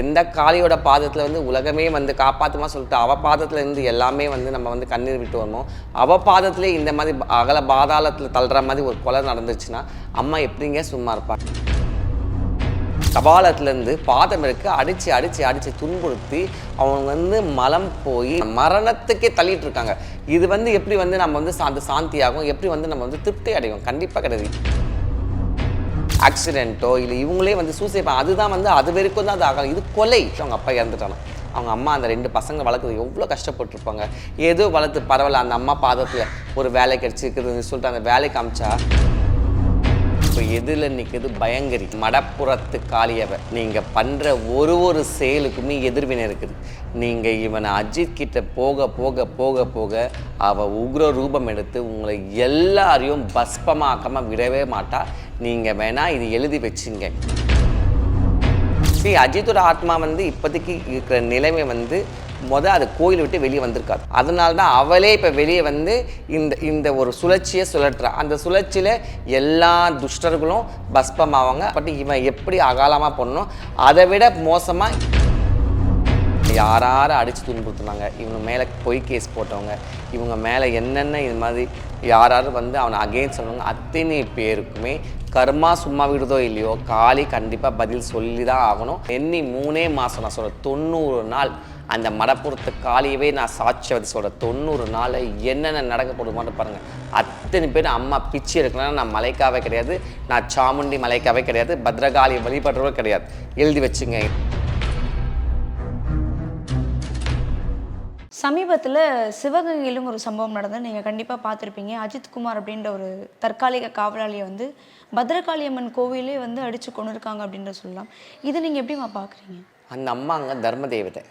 எந்த காளியோட பாதத்தில் வந்து உலகமே வந்து காப்பாற்றுமா சொல்லிட்டு அவ பாதத்தில் இருந்து எல்லாமே வந்து நம்ம வந்து கண்ணீர் விட்டு வரணும் அவ பாதத்திலே இந்த மாதிரி அகல பாதாளத்தில் தள்ளுற மாதிரி ஒரு கொலை நடந்துச்சுன்னா அம்மா எப்படிங்க சும்மா இருப்பாங்க கபாலத்துலேருந்து பாதம் இருக்கு அடித்து அடித்து அடித்து துன்புறுத்தி அவங்க வந்து மலம் போய் மரணத்துக்கே தள்ளிட்டு இருக்காங்க. இது வந்து எப்படி வந்து நம்ம வந்து அந்த சாந்தியாகும்? எப்படி வந்து நம்ம வந்து திருப்தி அடையும் கண்டிப்பாக கிடையாது. ஆக்சிடென்ட்டோ இல்லை இவங்களே வந்து சூசைட் அதுதான் வந்து அது வரைக்கும் தான் அது ஆகலாம் இது கொலை. அவங்க அப்பா இறந்துட்டாங்க அவங்க அம்மா அந்த ரெண்டு பசங்க வளர்க்குறது எவ்வளோ கஷ்டப்பட்டிருப்பாங்க. ஏதோ வளர்த்து பரவாயில்ல அந்த அம்மா பாதத்தில் ஒரு வேலை கிடச்சிருக்குதுன்னு சொல்லிட்டு அந்த வேலை காமிச்சா இப்போ எதில் நிற்குது பயங்கரி. மடப்புறத்து காளியவ. நீங்கள் பண்ணுற ஒரு ஒரு செயலுக்குமே எதிர்வினை இருக்குது. நீங்கள் இவனை அஜித் கிட்ட போக போக போக போக அவள் உக்ர ரூபம் எடுத்து உங்களை எல்லாரையும் பஸ்பமாக்காமல் விடவே மாட்டா. நீங்கள் வேணா இது எழுதி வச்சுங்க. ஸ்ரீ அஜித்தோட ஆத்மா வந்து இப்போதைக்கு இருக்கிற நிலைமை வந்து மொதல் அது கோயில் விட்டு வெளியே வந்திருக்காது. அதனால தான் அவளே இப்போ வெளியே வந்து இந்த இந்த ஒரு சுழற்சியை சுழற்றா அந்த சுழற்சியில் எல்லா துஷ்டர்களும் பஸ்பமாவாங்க. பட் இவன் எப்படி அகாலமாக பண்ணணும் அதை விட மோசமாக யாரார அடித்து துன்புறுத்துனாங்க இவங்க மேலே பொய் கேஸ் போட்டவங்க இவங்க மேலே என்னென்ன இது மாதிரி யாராரு வந்து அவனை அகெயின் சொல்லுவாங்க அத்தனை பேருக்குமே கர்மா சும்மா விடுதோ இல்லையோ காளி கண்டிப்பாக பதில் சொல்லி தான் ஆகணும். எண்ணி மூணே மாதம் நான் சொல்கிறேன் தொண்ணூறு நாள் அந்த மடப்புறத்து காளியவே நான் சாட்சி வச்சு சொல்கிறேன் தொண்ணூறு நாள் என்னென்ன நடக்க போடுமான்னு பாருங்கள் அத்தனை பேர் அம்மா பிச்சு எடுக்கணும்னா நான் மலைக்காவே கிடையாது நான் சாமுண்டி மலைக்காவே கிடையாது பத்ரகாளி வழிபடுறவங்க கிடையாது. எழுதி வச்சுங்க. சமீபத்தில் சிவகங்கையிலும் ஒரு சம்பவம் நடந்தது. நீங்கள் கண்டிப்பாக பார்த்துருப்பீங்க. அஜித்குமார் அப்படின்ற ஒரு தற்காலிக காவலாளியை வந்து பத்ரகாளி அம்மன் கோவிலே வந்து அடித்து கொண்டு இருக்காங்க அப்படின்ற சொல்லலாம். இதை நீங்கள் எப்படிமா பார்க்குறீங்க? அந்த அம்மா அங்கே தர்ம தேவதை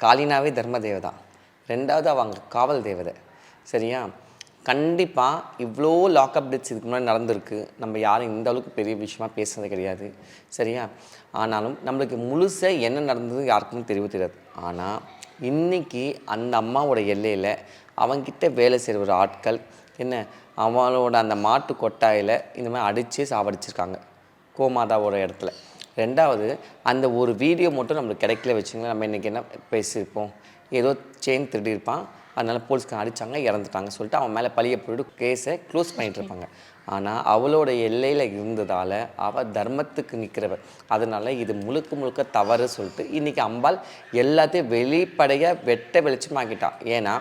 காளினாவே தர்ம தேவதை ரெண்டாவது அவங்க காவல் தேவதை. சரியா? கண்டிப்பாக இவ்வளோ லாக்அப் டெத்ஸ் இதுக்கு முன்னாடி நடந்திருக்கு. நம்ம யாரும் இந்த அளவுக்கு பெரிய விஷயமா பேசுனது கிடையாது. சரியா? ஆனாலும் நம்மளுக்கு முழுசாக என்ன நடந்தது யாருக்குமே தெரியவே தெரியாது. ஆனால் இன்னைக்கு அந்த அம்மாவோட எல்லையில் அவங்கிட்ட வேலை செய்கிற ஆட்கள் என்ன அவளோட அந்த மாட்டு கொட்டாயில் இந்த மாதிரி அடித்து சாவடிச்சிருக்காங்க. கோமாதாவோட இடத்துல. ரெண்டாவது அந்த ஒரு வீடியோ மட்டும் நம்மளுக்கு கிடைக்கல வச்சுங்களேன் நம்ம இன்றைக்கி என்ன பேசியிருப்போம்? ஏதோ செயின் திருடியிருப்பான். அதனால் போலீஸ்க்கு அடித்தாங்க இறந்துட்டாங்க சொல்லிட்டு அவன் மேலே பழிய போயிட்டு கேஸை க்ளோஸ் பண்ணிகிட்டு இருப்பாங்க. ஆனால் அவளோட எல்லையில் இருந்ததால் அவள் தர்மத்துக்கு நிற்கிறவ அதனால் இது முழுக்க முழுக்க தவறு சொல்லிட்டு இன்றைக்கி அம்பாள் எல்லாத்தையும் வெளிப்படையாக வெட்ட வெளிச்சமாக்கிட்டான் ஏன்னா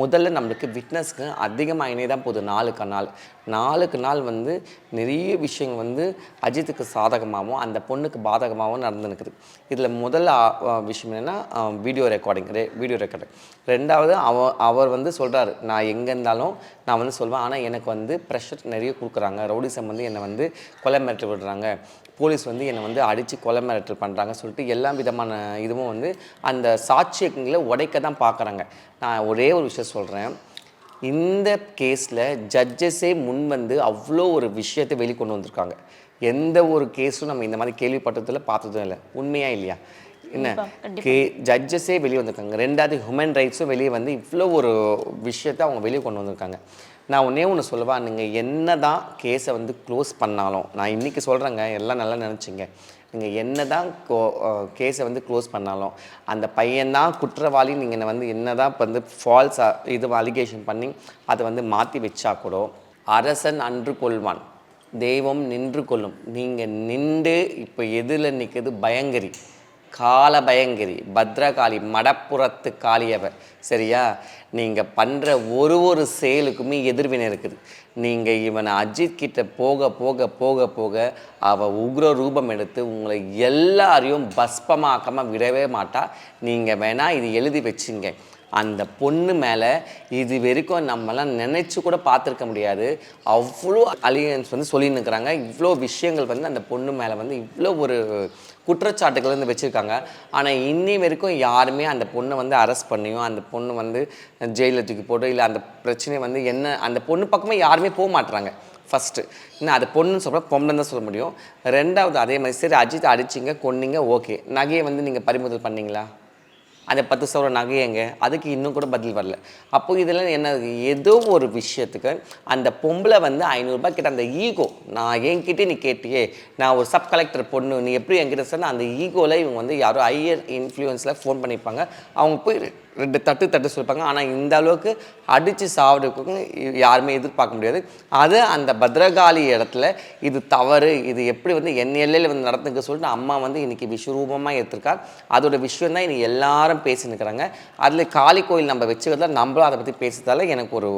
முதல்ல நம்மளுக்கு விட்னஸ்க்கு அதிகமாகினே தான் போகுது நாளுக்கு நாள். நாளுக்கு நாள் வந்து நிறைய விஷயங்கள் வந்து அஜித்துக்கு சாதகமாகவும் அந்த பொண்ணுக்கு பாதகமாகவும் நடந்துருக்குது இதில் முதல்ல விஷயம் என்னென்னா வீடியோ ரெக்கார்டிங் வீடியோ ரெக்கார்டிங் ரெண்டாவது அவ அவர் வந்து சொல்கிறாரு நான் எங்கே இருந்தாலும் நான் வந்து சொல்வேன். ஆனால் எனக்கு வந்து ப்ரெஷர் நிறைய கொடுக்குறாங்க. ரவுடிசம் வந்து என்னை வந்து கொலை மிரட்டி விடுறாங்க. போலீஸ் வந்து என்னை வந்து அடித்து கொலை மிரட்டல் பண்ணுறாங்க சொல்லிட்டு எல்லா விதமான இதுவும் வந்து அந்த சாட்சியங்களை உடைக்க தான் பார்க்குறாங்க நான் ஒரே ஒரு விஷயம் சொல்கிறேன் இந்த கேஸில் ஜட்ஜஸே முன் வந்து அவ்வளோ ஒரு விஷயத்தை வெளிக்கொண்டு வந்திருக்காங்க. எந்த ஒரு கேஸும் நம்ம இந்த மாதிரி கேள்விப்பட்டதில் பார்த்ததும் இல்லை. உண்மையா இல்லையா? என்ன? கே ஜட்ஜஸே வெளியே வந்திருக்காங்க. ரெண்டாவது ஹியூமன் ரைட்ஸும் வெளியே வந்து இவ்வளோ ஒரு விஷயத்தை அவங்க வெளியே கொண்டு வந்திருக்காங்க. நான் ஒன்றே ஒன்று சொல்லவா? நீங்கள் என்ன தான் கேஸை வந்து க்ளோஸ் பண்ணாலும் நான் இன்றைக்கி சொல்கிறேங்க எல்லாம் நல்லா நினச்சிங்க. நீங்கள் என்ன தான் கோ கேஸை வந்து க்ளோஸ் பண்ணாலும் அந்த பையன்தான் குற்றவாளி நீங்கள் வந்து என்ன தான் வந்து ஃபால்ஸ் இது அலிகேஷன் பண்ணி அதை வந்து மாற்றி வச்சா கூட அரசன் அன்று கொள்வான். தெய்வம் நின்று கொள்ளும். நீங்கள் நின்று இப்போ எதில் நிற்கிறது பயங்கரி. கால பயங்கரி பத்ரகாளி மடப்புறத்து காளியவ. சரியா? நீங்கள் பண்ணுற ஒரு ஒரு செயலுக்குமே எதிர்வினை இருக்குது. நீங்கள் இவனை அஜித் கிட்ட போக போக போக போக அவ உக்ர ரூபம் எடுத்து உங்களை எல்லாரையும் பஸ்பமாக்கமாக விடவே மாட்டா. நீங்கள் வேணால் இது எழுதி வச்சுங்க. அந்த பொண்ணு மேலே இது வரைக்கும் நம்மலாம் நினச்சி கூட பார்த்துருக்க முடியாது. அவ்வளோ அலியன்ஸ் வந்து சொல்லின்னு இருக்கிறாங்க. இவ்வளோ விஷயங்கள் வந்து அந்த பொண்ணு மேலே வந்து இவ்வளோ ஒரு குற்றச்சாட்டுகள் வந்து வச்சுருக்காங்க. ஆனால் இன்னி வரைக்கும் யாருமே அந்த பொண்ணை வந்து அரெஸ்ட் பண்ணியோ அந்த பொண்ணு வந்து ஜெயிலில் தூக்கி போட்டோ இல்லை அந்த பிரச்சனை வந்து என்ன அந்த பொண்ணு பக்கமே யாருமே போக மாட்டுறாங்க ஃபஸ்ட்டு இன்னும் அது பொண்ணுன்னு சொல்கிற பொம்பளை தான் சொல்ல முடியும். ரெண்டாவது அதே மாதிரி சரி அஜித் அடிச்சிங்க கொன்னீங்க ஓகே நகையை வந்து நீங்கள் பறிமுதல் பண்ணீங்களா? அந்த பத்து சவர நகை எங்க அதுக்கு இன்னும் கூட பதில் வரல. அப்போ இதில் என்ன ஏதோ ஒரு விஷயத்துக்கு அந்த பொம்பளை வந்து ஐநூறுரூபா கிட்ட அந்த ஈகோ நான் என்கிட்ட நீ கேட்டியே நான் ஒரு சப் கலெக்டர் பொண்ணு நீ எப்படி என்கிட்ட சொன்ன அந்த ஈகோவில் இவங்க வந்து யாரோ ஹையர் இன்ஃப்ளூயன்ஸில் ஃபோன் பண்ணியிருப்பாங்க அவங்க போய் ரெண்டு தட்டு தட்டு சொல்லிப்பாங்க ஆனால் இந்த அளவுக்கு அடித்து சாவடுக்கும் யாருமே எதிர்பார்க்க முடியாது. அது அந்த பத்ரகாளி இடத்துல இது தவறு இது எப்படி வந்து என் எல்லையில் வந்து நடந்துக்க சொல்லிட்டு அம்மா வந்து இன்றைக்கி விஸ்வரூபமாக எடுத்திருக்கா. அதோட விஷயம் தான் இன்னைக்கு எல்லாரும் பேசினுக்கிறாங்க அதில் காளி கோயில் நம்ம வச்சுக்கிறதுல நம்மளும் அதை பற்றி பேசுறதால எனக்கு ஒரு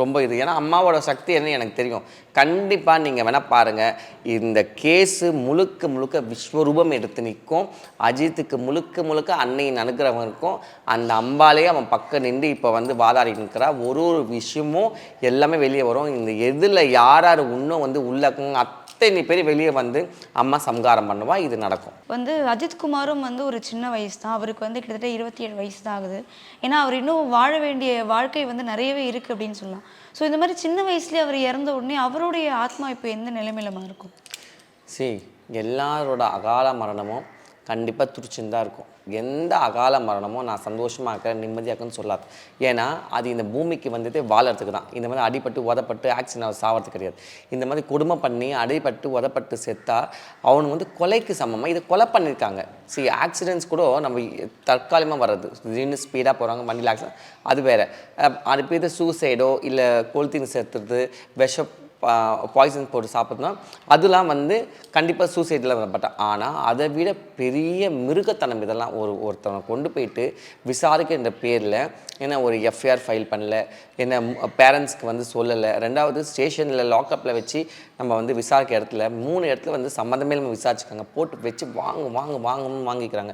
ரொம்ப இது. ஏன்னா அம்மாவோட சக்தி என்ன எனக்கு தெரியும். கண்டிப்பாக நீங்கள் வேணால் பாருங்கள் இந்த கேஸு முழுக்க முழுக்க விஸ்வரூபம் எடுத்து நிற்கும். அஜித்துக்கு முழுக்க முழுக்க அன்னையின் அனுகிரகம் இருக்கும். அந்த அம்பாலே அவன் பக்கம் நின்று இப்போ வந்து வாதாடி நிற்கிறா. ஒரு ஒரு விஷயமும் எல்லாமே வெளியே வரும். இந்த எதில் யார் யார் இன்னும் வந்து உள்ள அத்தனை பேர் வெளியே வந்து அம்மா சம்காரம் பண்ணுவா. இது நடக்கும். வந்து அஜித்குமாரும் வந்து ஒரு சின்ன வயசு தான். அவருக்கு வந்து கிட்டத்தட்ட இருபத்தி ஏழு வயசு தான் ஆகுது. ஏன்னா அவர் இன்னும் வாழ வேண்டிய வாழ்க்கை வந்து நிறையவே இருக்குது அப்படின்னு சொல்லலாம். ஸோ இந்த மாதிரி சின்ன வயசுலேயே அவர் இறந்த உடனே அவருடைய ஆத்மா இப்போ எந்த நிலைமையிலமா இருக்கும் சரி எல்லாரோட அகால மரணமும் கண்டிப்பாக துடிச்சுன்னு தான் இருக்கும். எந்த அகால மரணமும் நான் சந்தோஷமாக இருக்கிறேன் நிம்மதியாக சொல்லாது. ஏன்னா அது இந்த பூமிக்கு வந்துட்டு வாழறதுக்கு தான். இந்த மாதிரி அடிபட்டு உதப்பட்டு ஆக்சிடென்ட் சாவறது கிடையாது. இந்த மாதிரி கொடுமை பண்ணி அடிபட்டு உதப்பட்டு செத்தா அவனு வந்து கொலைக்கு சமமாக இதை கொலை பண்ணியிருக்காங்க சரி ஆக்சிடென்ட்ஸ் கூட நம்ம தற்காலிகமாக வர்றது. திடீர்னு ஸ்பீடாக போகிறாங்க வண்டியில் ஆக்சிடென்ட் அது வேறு. அது பேர் சூசைடோ இல்லை கொளுத்தின்னு செத்துறது விஷப் பாய்சன் போட்டு சாப்பிட்றோம் அதெல்லாம் வந்து கண்டிப்பாக சூசைடில் வரப்பட்ட. ஆனால் அதை விட பெரிய மிருகத்தனம் இதெல்லாம் ஒரு ஒருத்தவனை கொண்டு போயிட்டு விசாரிக்கின்ற பேரில் ஏன்னா ஒரு எஃப்ஐஆர் ஃபைல் பண்ணல என்ன பேரண்ட்ஸ்க்கு வந்து சொல்லலை ரெண்டாவது ஸ்டேஷனில் லாக்அப்பில் வச்சு நம்ம வந்து விசாரிக்க இடத்துல மூணு இடத்துல வந்து சம்மந்தமே நம்ம விசாரிச்சுக்காங்க போட்டு வச்சு வாங்க வாங்க வாங்கணும்னு வாங்கிக்கிறாங்க.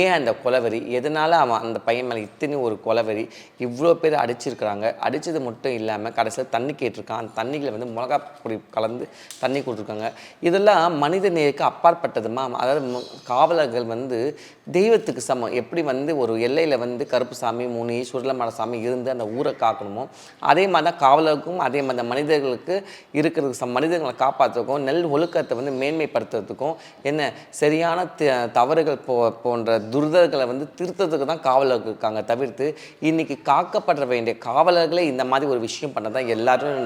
ஏன் அந்த கொலவெறி? எதனால் அவன் அந்த பையன் மேலே இத்தனை ஒரு கொலவெறி? இவ்வளோ பேர் அடிச்சிருக்கிறாங்க. அடித்தது மட்டும் இல்லாமல் கடைசியில் தண்ணி கேட்டிருக்கான். அந்த தண்ணிகளை வந்து மிளகா பொடி கலந்து தண்ணி கொடுத்துருக்காங்க. இதெல்லாம் மனித நேருக்கு அப்பாற்பட்டதுமா? அதாவது காவலர்கள் வந்து தெய்வத்துக்கு சமம். எப்படி வந்து ஒரு எல்லையில் வந்து கருப்புசாமி மூணு சுருளமலை சாமி இருந்து அந்த ஊரை காக்கணுமோ அதே மாதிரி தான் காவலருக்கும் அதே மாதிரி தான் மனிதர்களுக்கு இருக்கிறதுக்கு சம் மனிதர்களை காப்பாற்றுறதுக்கும் நெல் ஒழுக்கத்தை வந்து மேன்மைப்படுத்துறதுக்கும் என்ன சரியான தவறுகள் போ போன்ற துரிதர்களை வந்து திருத்தத்துக்கு தான் காவலர்கள் இருக்காங்க தவிர்த்து இன்னைக்கு காக்கப்பட வேண்டிய காவலர்களே இந்த மாதிரி ஒரு விஷயம் பண்ணதான் எல்லாரும்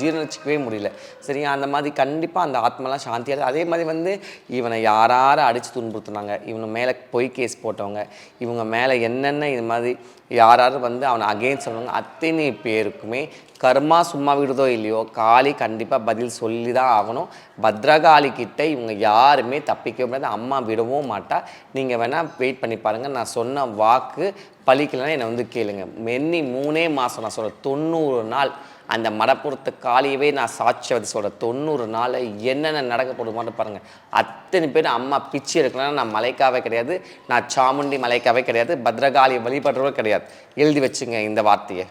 ஜீரணிச்சிக்கவே முடியல. சரியா? அந்த மாதிரி கண்டிப்பாக அந்த ஆத்மெல்லாம் சாந்தியாக அதே மாதிரி வந்து இவனை யாரார அடித்து துன்புறுத்துனாங்க? இவனை மேலே பொய் கேஸ் போட்டவங்க. இவங்க மேலே என்னென்ன இது மாதிரி யாராரும் வந்து அவனை அகெயின்ஸ்ட் சொன்னவங்க அத்தனை பேருக்குமே கர்மா சும்மா விடுதோ இல்லையோ காளி கண்டிப்பாக பதில் சொல்லி தான் ஆகணும். பத்ரகாளி கிட்டே இவங்க யாருமே தப்பிக்க முடியாது. அம்மா விடவும் மாட்டா. நீங்கள் வேணால் வெயிட் பண்ணி பாருங்கள் நான் சொன்ன வாக்கு பழிக்கலன்னா என்னை வந்து கேளுங்க. மென்னி மூணே மாதம் நான் சொல்கிறேன் தொண்ணூறு நாள் அந்த மடப்புறத்து காளியவே நான் சாட்சியவதி சொல்கிறேன் தொண்ணூறு நாள் என்னென்ன நடக்க போடுமான்னு பாருங்கள் அத்தனை பேர் அம்மா பிச்சு எடுக்கணும்னா நான் மலைக்காவே கிடையாது. நான் சாமுண்டி மலைக்காவே கிடையாது. பத்ரகாளி வழிபடுறவோ கிடையாது. எழுதி வச்சுங்க இந்த வார்த்தையை.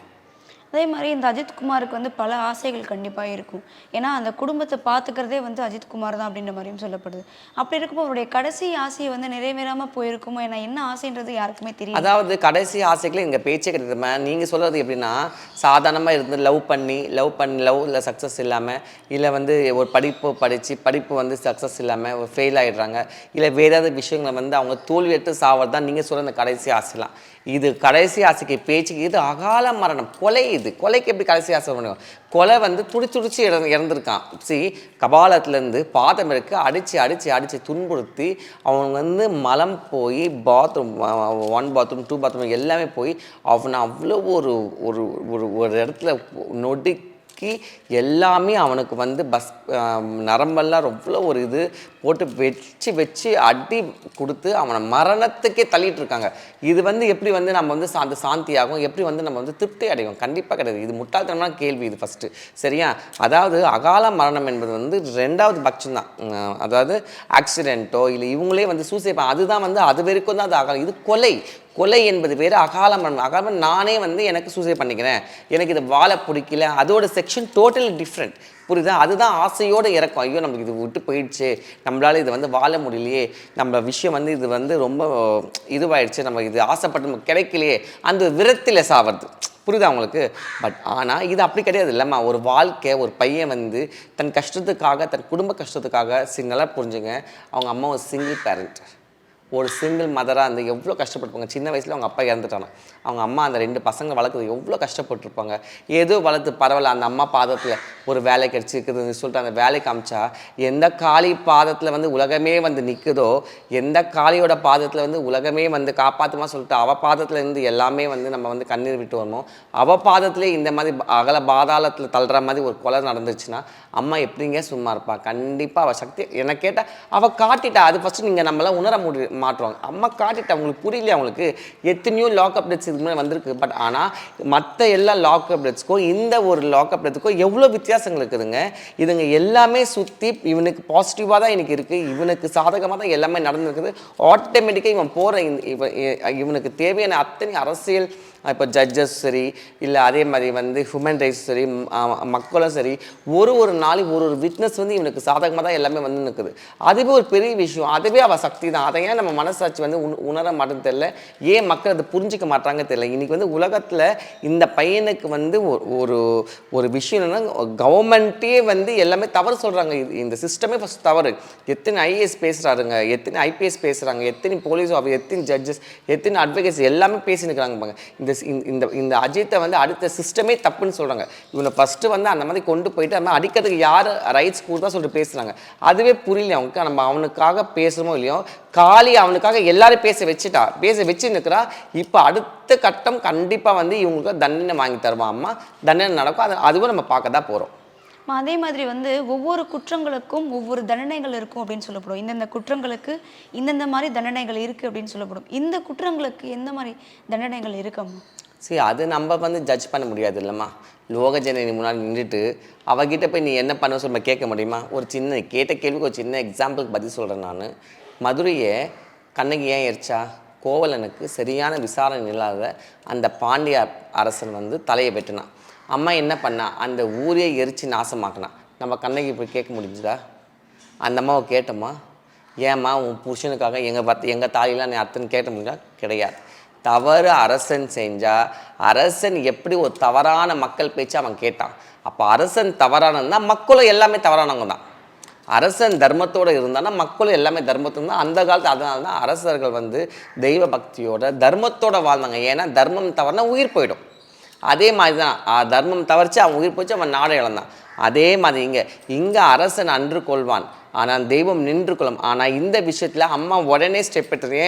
அதே மாதிரி இந்த அஜித்குமாருக்கு வந்து பல ஆசைகள் கண்டிப்பாக இருக்கும். ஏன்னா அந்த குடும்பத்தை பார்த்துக்கிறதே வந்து அஜித்குமார் தான் அப்படின்ற மாதிரியும் சொல்லப்படுது. அப்படி இருக்கும்போது அவருடைய கடைசி ஆசையை வந்து நிறைவேறாமல் போயிருக்குமோ? ஏன்னா என்ன ஆசைன்றது யாருக்குமே தெரியும் அதாவது கடைசி ஆசைகளை எங்கள் பேச்சே கிடையாது. நீங்கள் சொல்கிறது எப்படின்னா சாதாரணமாக இருந்து லவ் பண்ணி லவ் பண்ணி லவ்வில் சக்ஸஸ் இல்லாமல் இல்லை வந்து ஒரு படிப்பு படித்து படிப்பு வந்து சக்ஸஸ் இல்லாமல் ஒரு ஃபெயில் ஆகிடுறாங்க இல்லை வேறு ஏதாவது விஷயங்களை வந்து அவங்க தோல்வி எடுத்து சாவது தான் நீங்கள் சொல்கிற அந்த கடைசி ஆசைலாம். இது கடைசி ஆசைக்கு பேச்சுக்கு இது அகால மரணம். கொலை இது. கொலைக்கு எப்படி கடைசி ஆசை பண்ணுவோம் கொலை வந்து துடி துடிச்சு இறந்து இறந்துருக்கான். சி கபாலத்துலேருந்து பாதம் இருக்கு. அடித்து அடித்து அடித்து துன்புறுத்தி அவன் வந்து மலம் போய் bathroom one bathroom two bathroom எல்லாமே போய் அவனை அவ்வளோ ஒரு ஒரு ஒரு ஒரு இடத்துல நொடிக்கி எல்லாமே அவனுக்கு வந்து பஸ் நரம்பெல்லாம் அவ்வளோ ஒரு இது போட்டு வச்சு வச்சு அடி கொடுத்து அவனை மரணத்துக்கே தள்ளிட்டு இருக்காங்க இது வந்து எப்படி வந்து நம்ம வந்து அந்த சாந்தியாகும்? எப்படி வந்து நம்ம வந்து திருப்தி அடைவோம்? கண்டிப்பாக கிடையாது. இது முட்டாள்தனமான கேள்வி இது ஃபஸ்ட்டு சரியா? அதாவது அகால மரணம் என்பது வந்து ரெண்டாவது பட்சம் தான். அதாவது ஆக்சிடெண்ட்டோ இல்லை இவங்களே வந்து சூசைட் அதுதான் வந்து அது வரைக்கும் தான் அது அகாலம் இது கொலை. கொலை என்பது வேறு அகால மரணம் அகால மரணம் நானே வந்து எனக்கு சூசைட் பண்ணிக்கிறேன். எனக்கு இது வாழ பிடிக்கல. அதோட செக்ஷன் டோட்டலி டிஃப்ரெண்ட் புரியுதா? அதுதான் ஆசையோடு இறக்கும். ஐயோ நம்மளுக்கு இது விட்டு போயிடுச்சு. நம்மளால் இது வந்து வாழ முடியலையே. நம்ம விஷயம் வந்து இது வந்து ரொம்ப இதுவாயிடுச்சு. நம்ம இது ஆசைப்பட்டு நமக்கு கிடைக்கலையே. அந்த விரத்தில் சாவது புரியுதா அவங்களுக்கு பட் ஆனால் இது அப்படி கிடையாது இல்லைம்மா. ஒரு வாழ்க்கை ஒரு பையன் வந்து தன் கஷ்டத்துக்காக தன் குடும்ப கஷ்டத்துக்காக சி நல்லா புரிஞ்சுங்க. அவங்க அம்மா ஒரு சிங்கிள் பேரண்ட் ஒரு சிங்கிள் மதராக இருந்து எவ்வளோ கஷ்டப்பட்டுப்பாங்க சின்ன வயசில் அவங்க அப்பா இறந்துட்டாங்க அவங்க அம்மா அந்த ரெண்டு பசங்க வளர்க்குறது எவ்வளோ கஷ்டப்பட்டுருப்பாங்க. ஏதோ வளர்த்து பரவாயில்ல அந்த அம்மா பாதத்தில் ஒரு வேலை கிடச்சிருக்குதுன்னு சொல்லிட்டு அந்த வேலைக்கு அமிச்சா எந்த காளி பாதத்தில் வந்து உலகமே வந்து நிற்குதோ எந்த காளியோட பாதத்தில் வந்து உலகமே வந்து காப்பாற்றுமா சொல்லிட்டு அவ பாதத்தில் இருந்து எல்லாமே வந்து நம்ம வந்து கண்ணீர் விட்டு வரணும். அவ பாதத்திலே இந்த மாதிரி அகல பாதாளத்தில் தள்ளுற மாதிரி ஒரு கொலை நடந்துச்சுன்னா அம்மா எப்படிங்க சும்மா இருப்பா? கண்டிப்பாக அவள் சக்தி என்னை கேட்டால் அவள் காட்டிட்டா. அது ஃபஸ்ட்டு நீங்கள் நம்மளாம் உணர முடியும் மாற்றுவாங்க. அம்மா காட்டிட்டு அவங்களுக்கு புரியல அவங்களுக்கு. எத்தனையோ லாக்அப் டெத்ஸ் இதுக்கு முன்னாடி வந்திருக்கு. பட் ஆனால் மற்ற எல்லா லாக்அப் டெத்ஸ்க்கும் இந்த ஒரு லாக்அப் டெத்துக்கும் எவ்வளோ வித்தியாசங்கள் இருக்குதுங்க? இதுங்க எல்லாமே சுற்றி இவனுக்கு பாசிட்டிவாக தான் எனக்கு இருக்குது இவனுக்கு சாதகமாக தான் எல்லாமே நடந்திருக்குது. ஆட்டோமேட்டிக்காக இவன் போகிற இவன் இவனுக்கு தேவையான அத்தனை அரசியல் இப்போ ஜட்ஜஸ் சரி இல்லை அதே மாதிரி வந்து ஹியூமன் ரைட்ஸ் சரி மக்களும் சரி ஒரு ஒரு நாளைக்கு ஒரு ஒரு விட்னஸ் வந்து இவனுக்கு சாதகமாக தான் எல்லாமே வந்து நிற்குது அதுவே ஒரு பெரிய விஷயம். அதுவே அவள் சக்தி தான். அதை ஏன் நம்ம மனசாட்சி வந்து உண உணர மாட்டேன்னு தெரியல. ஏன் மக்கள் அதை புரிஞ்சிக்க மாட்டாங்க தெரியல. இன்னைக்கு வந்து உலகத்தில் இந்த பையனுக்கு வந்து ஒரு- ஒரு ஒரு விஷயம் என்னன்னா கவர்மெண்ட்டே வந்து எல்லாமே தவறு சொல்கிறாங்க இந்த சிஸ்டமே ஃபஸ்ட் தவறு. எத்தனை ஐஏஎஸ் பேசுகிறாருங்க எத்தனை ஐபிஎஸ் பேசுகிறாங்க எத்தனை போலீஸ் ஆஃபீஸ் எத்தனை ஜட்ஜஸ் எத்தனை அட்வொகேட்ஸ் எல்லாமே பேசினுக்கிறாங்க பாங்க இந்த இந்த- இந்த இந்த அஜித்தை வந்து அடுத்த சிஸ்டமே தப்புன்னு சொல்கிறாங்க இவனை ஃபஸ்ட்டு வந்து அந்த மாதிரி கொண்டு போயிட்டு அந்த மாதிரி அடிக்கிறதுக்கு யார் ரைட்ஸ் கொடுத்தா சொல்லிட்டு பேசுகிறாங்க அதுவே புரியல அவனுக்கு? நம்ம அவனுக்காக பேசுகிறோமோ இல்லையோ? காளி அவனுக்காக எல்லாரும் பேச வச்சுட்டா. பேச வச்சு நிற்கிறா இப்போ அடுத்த கட்டம் கண்டிப்பாக வந்து இவங்களுக்கு தண்டனை வாங்கி தருவான் அம்மா. தண்டனை நடக்கும். அது அதுவும் நம்ம பார்க்க தான் போகிறோம் அதே மாதிரி வந்து ஒவ்வொரு குற்றங்களுக்கும் ஒவ்வொரு தண்டனைகள் இருக்கும் அப்படின்னு சொல்லப்படும். இந்தந்த குற்றங்களுக்கு இந்தந்த மாதிரி தண்டனைகள் இருக்குது அப்படின்னு சொல்லப்படும். இந்த குற்றங்களுக்கு எந்த மாதிரி தண்டனைகள் இருக்கம்மா? சரி அது நம்ம வந்து ஜட்ஜ் பண்ண முடியாது இல்லைம்மா. லோக ஜனனி முன்னாடி நின்றுட்டு அவகிட்ட போய் நீ என்ன பண்ண சொல்லி கேட்க முடியுமா? ஒரு சின்ன கேட்ட கேள்விக்கு ஒரு சின்ன எக்ஸாம்பிளுக்கு பதில் சொல்கிறேன் நான். மதுரையை கண்ணகி ஏன் எரிச்சா? கோவலனுக்கு சரியான விசாரணை இல்லாத அந்த பாண்டிய அரசன் வந்து தலையை வெட்டினான். அம்மா என்ன பண்ணா அந்த ஊரே எரிச்சு நாசமாக்கினா. நம்ம கண்ணகி போய் கேட்க முடிஞ்சுதா? அந்த அம்மாவை கேட்டோமா? ஏம்மா உன் புருஷனுக்காக எங்கள் பத் எங்கள் தாலிலாம் நீ அத்தனை கேட்ட முடிஞ்சா? கிடையாது. தவறு அரசன் செஞ்சால் அரசன் எப்படி ஒரு தவறான மக்கள் பேச்சு அவன் கேட்டான்? அப்போ அரசன் தவறானதுனா மக்களும் எல்லாமே தவறானவங்க தான். அரசன் தர்மத்தோடு இருந்தானா மக்களும் எல்லாமே தர்மத்தோடு தான். அந்த காலத்து அதனால தான் அரசர்கள் வந்து தெய்வ பக்தியோட தர்மத்தோட வாழ்ந்தாங்க. ஏன்னா தர்மம் தவறுனா உயிர் போயிடும். அதே மாதிரி தான் தர்மம் தவறிச்சு அவன் உயிர் போச்சு அவன் நாடை இழந்தான். அதே மாதிரி இங்கே இங்கே அரசன் அன்று கொள்வான். ஆனால் தெய்வம் நின்று கொள்ளும். ஆனால் இந்த விஷயத்தில் அம்மா உடனே ஸ்டெப் எடுத்து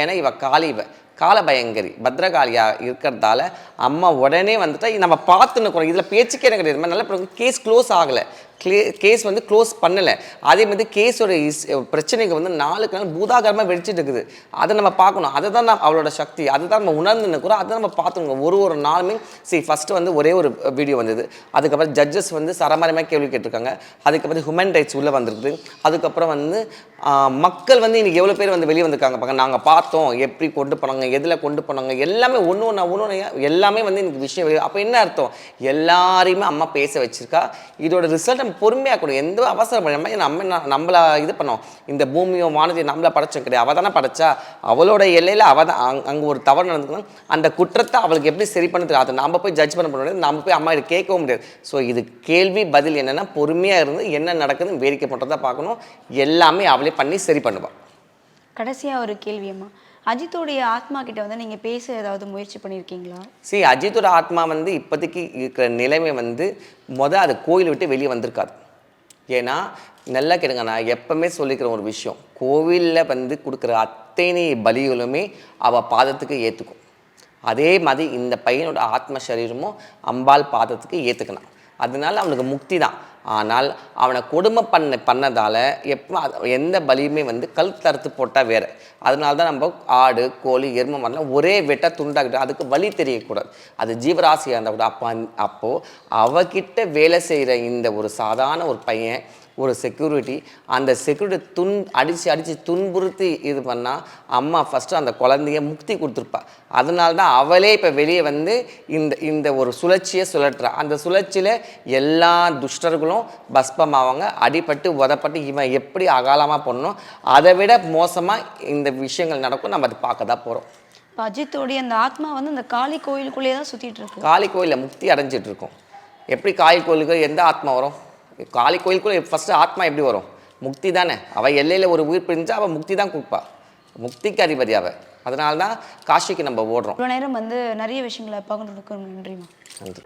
ஏன்னா இவ காளி இவ. காலபயங்கரி பத்ரகாளியாக இருக்கிறதால அம்மா உடனே வந்துட்டு நம்ம பார்த்துன்னு இதில் பேச்சுக்கே எனக்கு கிடையாது நல்ல கேஸ் க்ளோஸ் ஆகலை. க்ளே கேஸ் வந்து க்ளோஸ் பண்ணலை. அதே மாதிரி கேஸோட இஸ் பிரச்சனைக்கு வந்து நாளுக்கு நாள் பூதாகரமாக வெடிச்சிட்டு இருக்குது. அதை நம்ம பார்க்கணும். அதை தான் நம்ம அவளோட சக்தி. அதை தான் நம்ம உணர்ந்து நிற்கிறோம் அதை நம்ம பார்த்துக்கணும். ஒரு ஒரு நாளுமே சரி ஃபஸ்ட்டு வந்து ஒரே ஒரு வீடியோ வந்தது. அதுக்கப்புறம் ஜட்ஜஸ் வந்து சரமாரியமாக கேள்வி கேட்டிருக்காங்க. அதுக்கப்புறம் ஹியூமன் ரைட்ஸ் உள்ளே வந்திருக்குது. அதுக்கப்புறம் வந்து மக்கள் வந்து இன்றைக்கி எவ்வளோ பேர் வந்து வெளியே வந்திருக்காங்க பார்க்க நாங்கள் பார்த்தோம். எப்படி கொண்டு போனாங்க எதில் கொண்டு போனாங்க எல்லாமே ஒன்று ஒன்று ஒன்று ஒன்று எல்லாமே வந்து எனக்கு விஷயம் அப்போ என்ன அர்த்தம்? எல்லாரையுமே அம்மா பேச வச்சுருக்கா. இதோட ரிசல்ட் பொறுமையாக இருக்கணும் எந்த அவசரம் நம்ம நம்மளை நம்மள இது பண்ணோம். இந்த பூமியோ வானத்தையும் நம்மள படைச்சோம் கிடையாது. அவள் தானே படைச்சா? அவளோட எல்லையில் அவள் தான். அங் அங்கே ஒரு தவறு நடந்துக்கணும் அந்த குற்றத்தை அவளுக்கு எப்படி சரி பண்ண தெரியும் அதை நம்ம போய் ஜட்ஜ் பண்ண முடியாது. நம்ம போய் அம்மா இது கேட்கவும் முடியாது. ஸோ இது கேள்வி பதில் என்னென்னா பொறுமையாக இருந்து என்ன நடக்குதுன்னு வேடிக்கை பண்ணுறதா பார்க்கணும். எல்லாமே அவளே பண்ணி சரி பண்ணுவாள் கடைசியாக ஒரு கேள்வியம்மா. அஜித்தோடைய ஆத்மா கிட்ட வந்து நீங்கள் பேச ஏதாவது முயற்சி பண்ணியிருக்கீங்களா சரி அஜித்தோட ஆத்மா வந்து இப்போதைக்கு இருக்கிற நிலைமை வந்து மொதல் அது கோயில் விட்டு வெளியே வந்திருக்காது. ஏன்னா நல்லா கேளுங்க நான் எப்பவுமே சொல்லிக்கிற ஒரு விஷயம். கோவிலில் வந்து கொடுக்குற அத்தனை பலிகளுமே அவள் பாதத்துக்கு ஏற்றுக்கும் அதே மாதிரி இந்த பையனோட ஆத்ம சரீரமும் அம்பாள் பாதத்துக்கு ஏற்றுக்கணும் அதனால அவனுக்கு முக்தி தான். ஆனால் அவனை கொடுமை பண்ண பண்ணதால் எப்போ எந்த பலியுமே வந்து கல் தறுத்து போட்டால் வேறு. அதனால தான் நம்ம ஆடு கோழி எருமை மாதிரிலாம் ஒரே வெட்ட துண்டாக்கிட்டு அதுக்கு வலி தெரியக்கூடாது. அது ஜீவராசியாக இருந்தால் கூட அப்போ அப்போது அவகிட்ட வேலை செய்கிற இந்த ஒரு சாதாரண ஒரு பையன் ஒரு செக்யூரிட்டி அந்த செக்யூரிட்டி துன் அடித்து அடித்து துன்புறுத்தி இது பண்ணால் அம்மா ஃபஸ்ட்டு அந்த குழந்தைய முக்தி கொடுத்துருப்பா. அதனால தான் அவளே இப்போ வெளியே வந்து இந்த இந்த ஒரு சுழற்சியை சுழற்றுறா. அந்த சுழற்சியில் எல்லா துஷ்டர்களும் பஸ்பமாவாங்க. அடிபட்டு உதப்பட்டு இவன் எப்படி அகாலமாக பண்ணணும் அதை விட மோசமாக இந்த விஷயங்கள் நடக்கும். நம்ம அதை பார்க்க தான் போகிறோம் அஜித்தோடைய அந்த ஆத்மா வந்து அந்த காளி கோயிலுக்குள்ளேயே தான் சுற்றிட்டு இருக்கு. காளி கோயிலில் முக்தி அடைஞ்சிட்டு இருக்கோம். எப்படி காளி கோயிலுக்கு எந்த ஆத்மா வரும்? காளி கோயிலுக்குள்ளே ஃபஸ்ட்டு ஆத்மா எப்படி வரும்? முக்தி தானே. அவள் எல்லையில் ஒரு உயிர் பிரிஞ்சா அவள் முக்தி தான் கொடுப்பா. முக்திக்கு அதிபதி அவள் அதனால தான் காஷிக்கு நம்ம ஓடுறோம். இவ்வளோ நேரம் வந்து நிறைய விஷயங்களை பகிர்ந்துருக்கோம் நன்றிமா நன்றி.